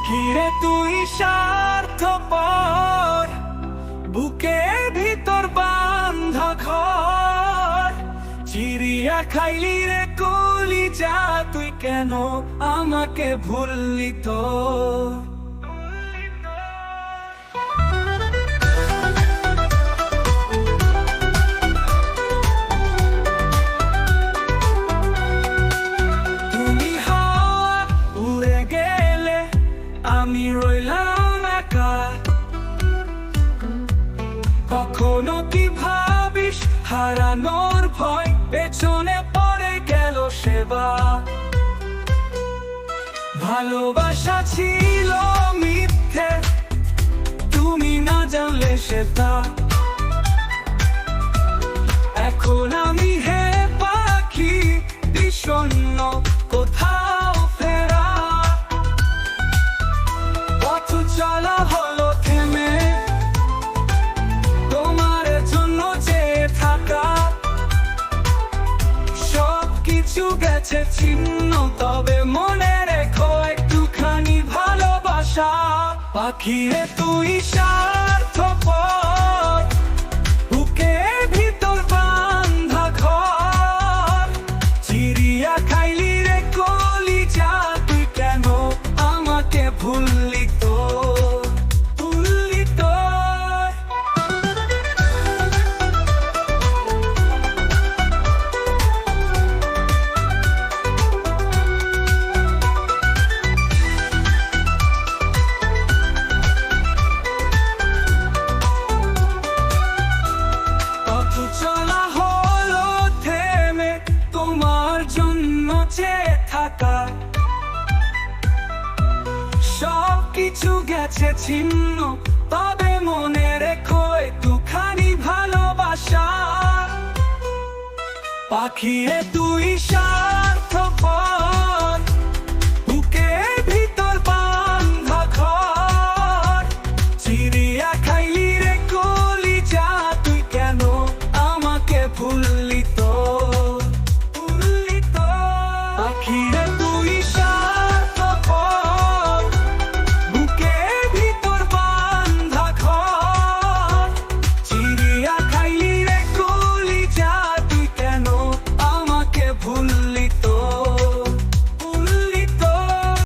পাখিরে তুই স্বার্থপর, বুকের ভিতর বান্ধ ঘর। চিড়িয়া খাইলি রে কলি যা তুই কেন আমাকে ভুললি তো আমি রইলাম একা। কখনো কি ভাবিস, হারানোর ভয় পেছনে পড়ে গেল সেবা। ভালোবাসা ছিল মিথ্যে, তুমি না জানলে সেটা। কিছু চিহ্ন তবে মনে রেখো একটুখানি ভালোবাসা। পাখিরে তুই স্বার্থপর কিছু গেছে ছিন্ন তবে মনে রেখো একটুখানি ভালোবাসা। পাখিয়ে তুই স্বার্থপর।